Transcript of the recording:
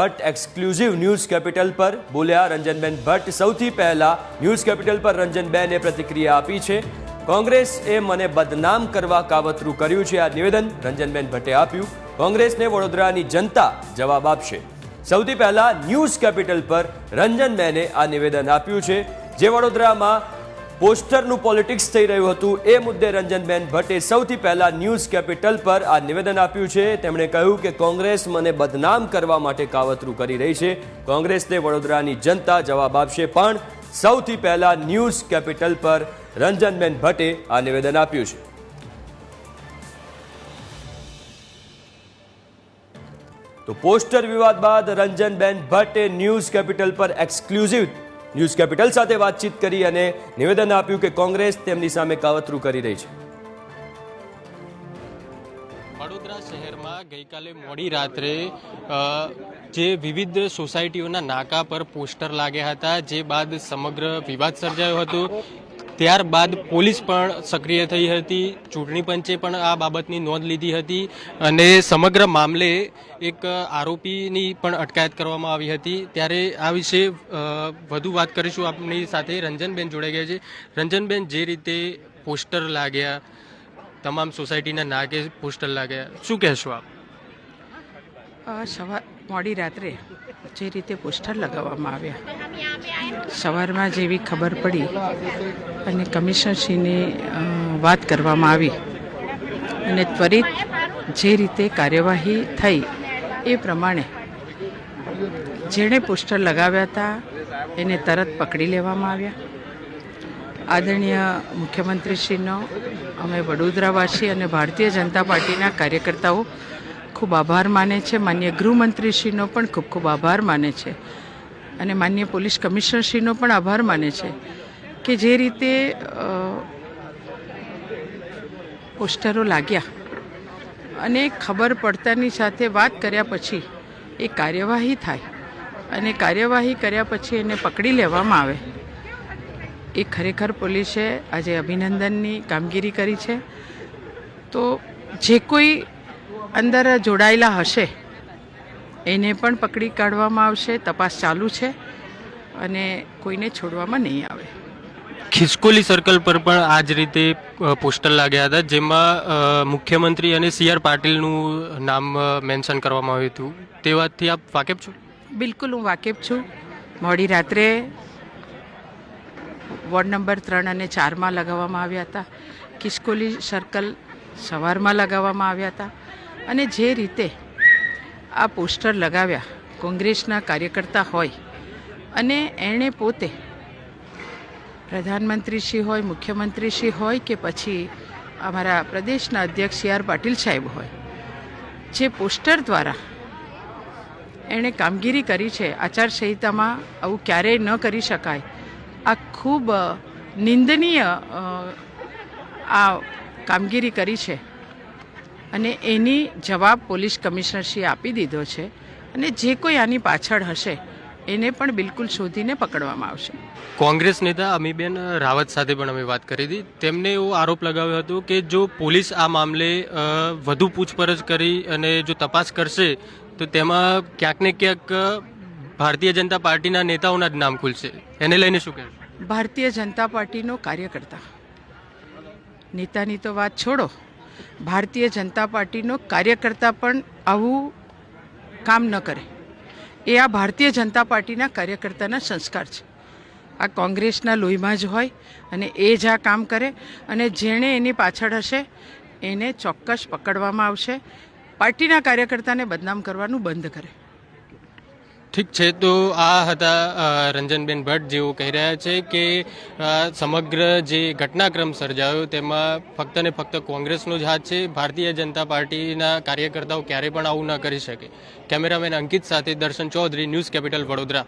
Bhatt exclusive news capital પર બોલ્યા રંજનબેન ભટ્ટ. સૌથી પહેલા ન્યૂઝ કેપિટલ પર રંજનબેને પ્રતિક્રિયા આપી છે. કોંગ્રેસ એ મને બદનામ કરવા કાવતરું કર્યું છે આ નિવેદન રંજનબેન ભટ્ટે આપ્યું. કોંગ્રેસને વડોદરાની જનતા જવાબ આપશે. સૌથી પહેલા ન્યૂઝ કેપિટલ પર રંજનબેને આ નિવેદન આપ્યું છે. જે વડોદરામાં પોસ્ટરનું પોલિટિક્સ થઈ રહ્યું હતું. એ મુદ્દે રંજનબેન ભટ્ટે સૌથી પહેલા ન્યૂઝ કેપિટલ પર આ નિવેદન આપ્યું છે. તેમણે કહ્યું કે કોંગ્રેસ મને બદનામ કરવા માટે કાવતરું કરી રહી છે. કોંગ્રેસને વડોદરાની જનતા જવાબ આપશે, પણ સૌથી પહેલા ન્યૂઝ કેપિટલ પર રંજનબેન ભટ્ટે આ નિવેદન આપ્યું છે. તો પોસ્ટર વિવાદ બાદ રંજનબેન ભટ્ટે ન્યૂઝ કેપિટલ પર એક્સક્લુઝિવ ન્યૂઝ કેપિટલ સાથે વાતચીત કરી અને નિવેદન આપ્યું કે કોંગ્રેસ તેમની સામે કાવતરું કરી રહી છે. વડોદરા શહેરમાં ગઈકાલે મોડી રાત્રે જે વિવિધ સોસાયટીઓના નાકા પર પોસ્ટર લાગ્યા હતા, જે બાદ સમગ્ર વિવાદ સર્જાયો હતો. ત્યારબાદ પોલીસ પણ સક્રિય થઈ હતી, ચૂંટણી પંચે પણ આ બાબતની નોંધ લીધી હતી અને સમગ્ર મામલે એક આરોપીની પણ અટકાયત કરવામાં આવી હતી. ત્યારે આ વિશે વધુ વાત કરીશું આપની સાથે. રંજનબેન જોડાઈ ગયા છે. રંજનબેન, જે રીતે પોસ્ટર લાગ્યા, તમામ સોસાયટીના નાકે પોસ્ટર લાગ્યા, શું કહેશો આપ? સવાર મોડી રાત્રે જે રીતે પોસ્ટર લગાવવામાં આવ્યા. સવારમાં જેવી ખબર પડી અને કમિશનરશ્રીને વાત કરવામાં આવી અને ત્વરિત જે રીતે કાર્યવાહી થઈ એ પ્રમાણે જેણે પોસ્ટર લગાવ્યા હતા એને તરત પકડી લેવામાં આવ્યા. આદરણીય મુખ્યમંત્રીશ્રીનો અમે વડોદરાવાસી અને ભારતીય જનતા પાર્ટીના કાર્યકર્તાઓ ખૂબ આભાર માને છે. માન્ય ગૃહમંત્રીશ્રીનો પણ ખૂબ ખૂબ આભાર માને છે. અને માન્ય પોલીસ કમિશનરશ્રીનો પણ આભાર માને છે કે જે રીતે પોસ્ટરો લાગ્યા અને ખબર પડતાની સાથે વાત કર્યા પછી એ કાર્યવાહી થાય અને કાર્યવાહી કર્યા પછી એને પકડી લેવામાં આવે. એ ખરેખર પોલીસે આજે અભિનંદનની કામગીરી કરી છે. તો જે કોઈ અંદર જોડાયેલા હશે. એને પણ પકડી કાઢવામાં આવશે. તપાસ ચાલુ છે અને કોઈને છોડવામાં નહીં આવે. ખિસકોલી સર્કલ પર પણ આ જ રીતે પોસ્ટર લાગ્યા હતા જેમાં મુખ્યમંત્રી અને સી આર પાટીલનું નામ મેન્શન કરવામાં આવ્યું હતું. તે વાતથી આપ વાકેફ છો? બિલકુલ હું વાકેફ છું. મોડી રાત્રે વોર્ડ નંબર ત્રણ અને ચારમાં લગાવવામાં આવ્યા હતા. ખિસકોલી સર્કલ સવારમાં લગાવવામાં આવ્યા હતા. અને જે રીતે આ પોસ્ટર લગાવ્યા કોંગ્રેસના કાર્યકર્તા હોય અને એણે પોતે પ્રધાનમંત્રીશ્રી હોય, મુખ્યમંત્રીશ્રી હોય કે પછી અમારા પ્રદેશના અધ્યક્ષ સી આર પાટીલ સાહેબ હોય, જે પોસ્ટર દ્વારા એણે કામગીરી કરી છે, આચારસંહિતામાં આવું ક્યારેય ન કરી શકાય. આ ખૂબ નિંદનીય આ કામગીરી કરી છે. અને એની જવાબ પોલીસ કમિશનરશ્રીએ આપી દીધો છે. અને જે કોઈ આની પાછળ હશે એને પણ બિલકુલ શોધીને પકડવામાં આવશે. કોંગ્રેસ નેતા અમીબેન રાવત સાથે પણ અમે વાત કરી હતી. તેમને એવો આરોપ લગાવ્યો હતો કે જો પોલીસ આ મામલે વધુ પૂછપરછ કરી અને જો તપાસ કરશે તો તેમાં ક્યાંક ને ક્યાંક ભારતીય જનતા પાર્ટીના નેતાઓના જ નામ ખુલશે. એને લઈને શું કહેશો? ભારતીય જનતા પાર્ટીનો કાર્યકર્તા. નેતાની તો વાત છોડો. ભારતીય જનતા પાર્ટીનો કાર્યકર્તા પણ આવું કામ ન કરે. એ આ ભારતીય જનતા પાર્ટીના કાર્યકર્તાના સંસ્કાર છે. આ કોંગ્રેસના લોહીમાં જ હોય અને એ જ આ કામ કરે અને જેણે એની પાછળ હશે, એને ચોક્કસ પકડવામાં આવશે. પાર્ટીના કાર્યકર્તાને બદનામ કરવાનું બંધ કરે. ઠીક છે, તો આ હતા રંજનબેન ભટ્ટ જેઓ કહી રહ્યા છે કે સમગ્ર જે ઘટનાક્રમ સર્જાયો તેમાં ફક્ત ને ફક્ત કોંગ્રેસનો જ હાથ છે, ભારતીય જનતા પાર્ટીના કાર્યકર્તાઓ ક્યારે પણ આવું ન કરી શકે. કેમેરામેન અંકિત સાથે દર્શન ચૌધરી, ન્યૂઝ કેપિટલ વડોદરા.